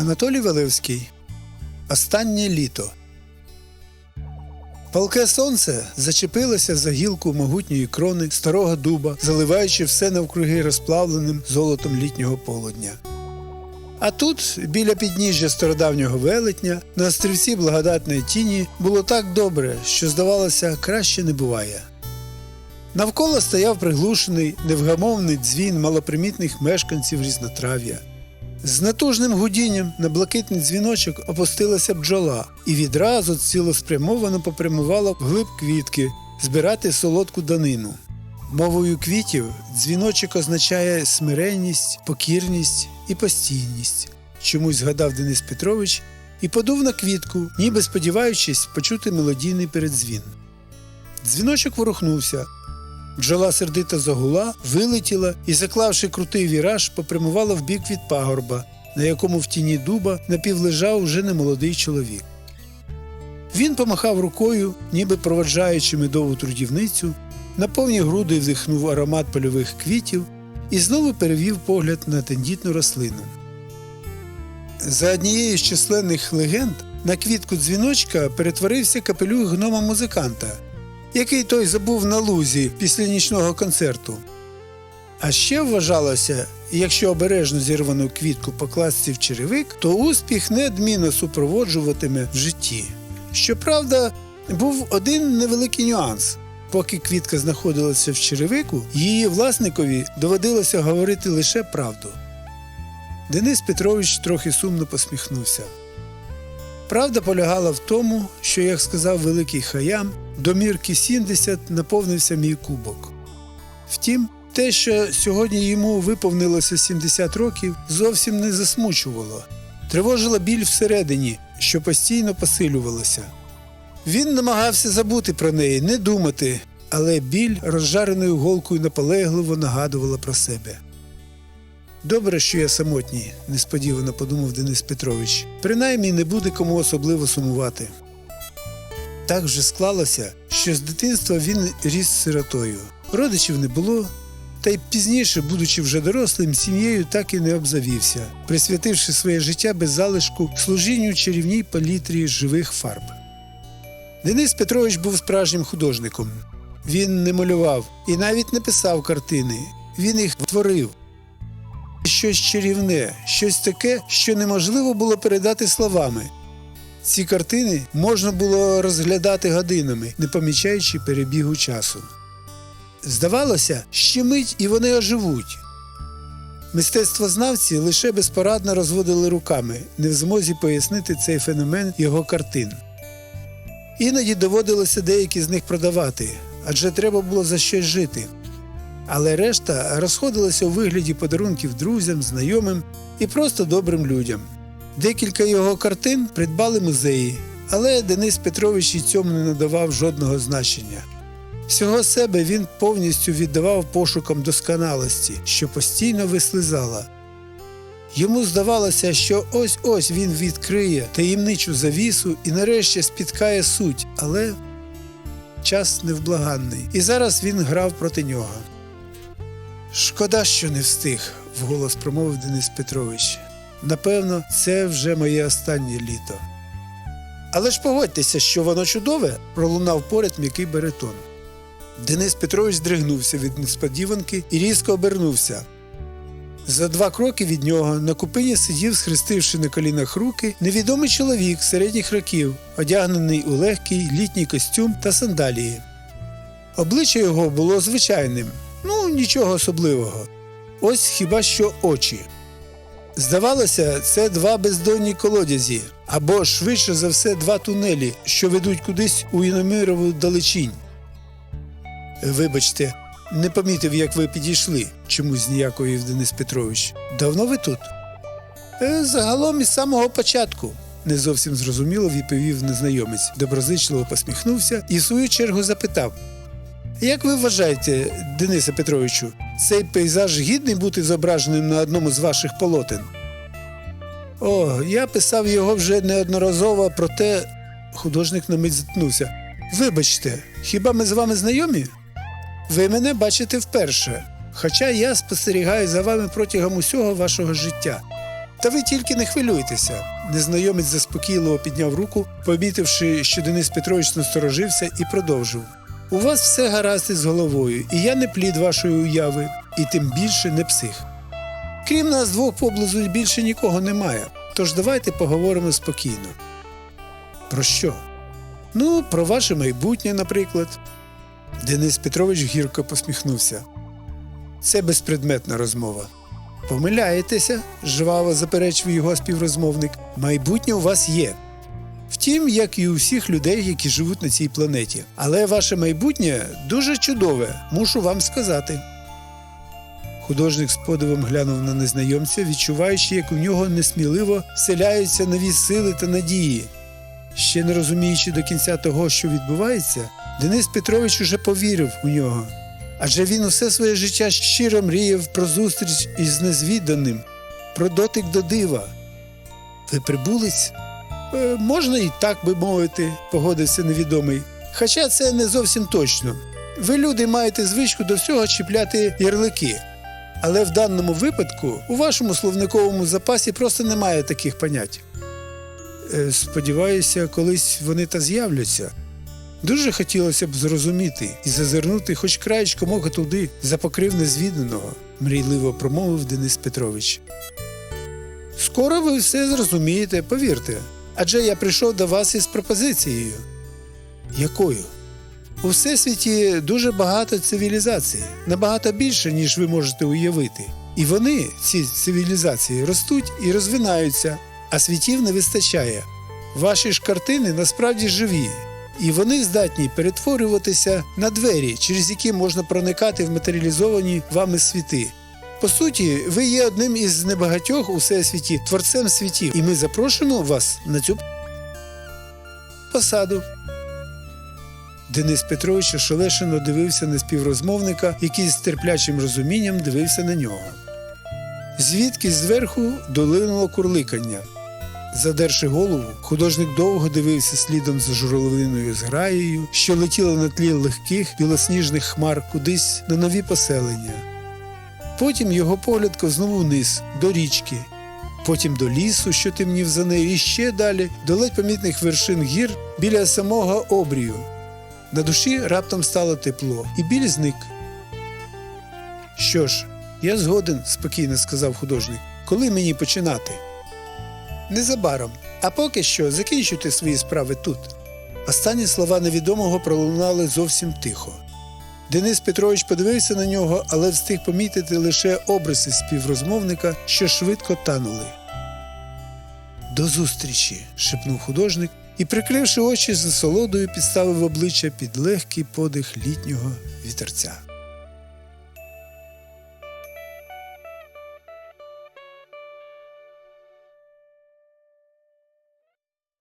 Анатолій Валевський. Останнє літо. Палке сонце зачепилося за гілку могутньої крони старого дуба, заливаючи все навкруги розплавленим золотом літнього полудня. А тут, біля підніжжя стародавнього велетня, на острівці благодатної тіні було так добре, що, здавалося, краще не буває. Навколо стояв приглушений, невгамовний дзвін малопримітних мешканців різнотрав'я. З натужним гудінням на блакитний дзвіночок опустилася бджола і відразу цілеспрямовано попрямувала вглиб квітки збирати солодку данину. Мовою квітів дзвіночок означає смиренність, покірність і постійність. Чомусь згадав Денис Петрович і подув на квітку, ніби сподіваючись почути мелодійний передзвін. Дзвіночок ворухнувся. Бджола сердито загула, вилетіла і, заклавши крутий віраж, попрямувала в бік від пагорба, на якому в тіні дуба напівлежав уже немолодий чоловік. Він помахав рукою, ніби проводжаючи медову трудівницю, на повні груди вдихнув аромат польових квітів і знову перевів погляд на тендітну рослину. За однією з численних легенд на квітку дзвіночка перетворився капелюх гнома музиканта, який той забув на лузі після нічного концерту. А ще вважалося, якщо обережно зірвану квітку покласти в черевик, то успіх неодмінно супроводжуватиме в житті. Щоправда, був один невеликий нюанс. Поки квітка знаходилася в черевику, її власникові доводилося говорити лише правду. Денис Петрович трохи сумно посміхнувся. Правда полягала в тому, що, як сказав великий хаям, до мірки 70 наповнився мій кубок. Втім, те, що сьогодні йому виповнилося 70 років, зовсім не засмучувало. Тривожила біль всередині, що постійно посилювалася. Він намагався забути про неї, не думати, але біль розжареною голкою наполегливо нагадувала про себе. Добре, що я самотній, несподівано подумав Денис Петрович. Принаймні не буде кому особливо сумувати. Так вже склалося, що з дитинства він ріс сиротою. Родичів не було, та й пізніше, будучи вже дорослим, сім'єю так і не обзавівся, присвятивши своє життя без залишку служінню чарівній палітрі живих фарб. Денис Петрович був справжнім художником. Він не малював і навіть не писав картини, він їх творив. Щось чарівне, щось таке, що неможливо було передати словами. Ці картини можна було розглядати годинами, не помічаючи перебігу часу. Здавалося, ще мить і вони оживуть. Мистецтвознавці лише безпорадно розводили руками, не в змозі пояснити цей феномен його картин. Іноді доводилося деякі з них продавати, адже треба було за щось жити. Але решта розходилася у вигляді подарунків друзям, знайомим і просто добрим людям. Декілька його картин придбали музеї, але Денис Петрович і цьому не надавав жодного значення. Всього себе він повністю віддавав пошукам досконалості, що постійно вислизала. Йому здавалося, що ось ось він відкриє таємничу завісу і нарешті спіткає суть, але час невблаганний, і зараз він грав проти нього. Шкода, що не встиг, вголос промовив Денис Петрович. Напевно, це вже моє останнє літо. Але ж погодьтеся, що воно чудове, пролунав поряд м'який баритон. Денис Петрович здригнувся від несподіванки і різко обернувся. За два кроки від нього на купині сидів, схрестивши на колінах руки, невідомий чоловік середніх років, одягнений у легкий літній костюм та сандалії. Обличчя його було звичайним, ну нічого особливого. Ось хіба що очі. Здавалося, це два бездонні колодязі, або швидше за все два тунелі, що ведуть кудись у іномирову далечінь. Вибачте, не помітив, як ви підійшли, чомусь ніяковів Денис Петрович. Давно ви тут? «Е, Загалом із самого початку, не зовсім зрозуміло відповів незнайомець, доброзичливо посміхнувся і в свою чергу запитав. Як ви вважаєте, Денисе Петровичу, цей пейзаж гідний бути зображеним на одному з ваших полотен? О, я писав його вже неодноразово, проте художник на мить заткнувся. Вибачте, хіба ми з вами знайомі? Ви мене бачите вперше, хоча я спостерігаю за вами протягом усього вашого життя. Та ви тільки не хвилюйтеся. Незнайомець заспокійливо підняв руку, помітивши, що Денис Петрович насторожився і продовжив. У вас все гаразд із головою, і я не плід вашої уяви, і тим більше не псих. Крім нас двох поблизу більше нікого немає, тож давайте поговоримо спокійно. Про що? Ну, про ваше майбутнє, наприклад. Денис Петрович гірко посміхнувся. Це безпредметна розмова. Помиляєтеся, жваво заперечив його співрозмовник. Майбутнє у вас є. Втім, як і у всіх людей, які живуть на цій планеті. Але ваше майбутнє дуже чудове, мушу вам сказати. Художник з подивом глянув на незнайомця, відчуваючи, як у нього несміливо вселяються нові сили та надії. Ще не розуміючи до кінця того, що відбувається, Денис Петрович уже повірив у нього. Адже він усе своє життя щиро мріяв про зустріч із незвіданим, про дотик до дива. Ви прибулець? Е, можна і так би мовити, погодився невідомий. Хоча це не зовсім точно. Ви, люди, маєте звичку до всього чіпляти ярлики. Але в даному випадку у вашому словниковому запасі просто немає таких понять. Е, Сподіваюся, колись вони та з'являться. Дуже хотілося б зрозуміти і зазирнути хоч краєчком ока туди, за покрив незвіданого, мрійливо промовив Денис Петрович. Скоро ви все зрозумієте, повірте. Адже я прийшов до вас із пропозицією. Якою? У всесвіті дуже багато цивілізацій, набагато більше, ніж ви можете уявити. І вони, ці цивілізації, ростуть і розвинаються, а світів не вистачає. Ваші ж картини насправді живі, і вони здатні перетворюватися на двері, через які можна проникати в матеріалізовані вами світи. По суті, ви є одним із небагатьох у всесвіті творцем світів, і ми запрошуємо вас на цю посаду. Денис Петрович ошелешено дивився на співрозмовника, який з терплячим розумінням дивився на нього. Звідки зверху долинуло курликання. Задерши голову, художник довго дивився слідом за журавлиною зграєю, що летіла на тлі легких білосніжних хмар кудись на нові поселення. Потім його погляд ковзнув вниз, до річки, потім до лісу, що темнів за нею, і ще далі до ледь помітних вершин гір біля самого обрію. На душі раптом стало тепло, і біль зник. Що ж, я згоден, спокійно сказав художник. Коли мені починати? Незабаром. А поки що закінчуйте свої справи тут. Останні слова невідомого пролунали зовсім тихо. Денис Петрович подивився на нього, але встиг помітити лише обриси співрозмовника, що швидко танули. До зустрічі. шепнув художник і, прикривши очі з насолодою, підставив обличчя під легкий подих літнього вітерця.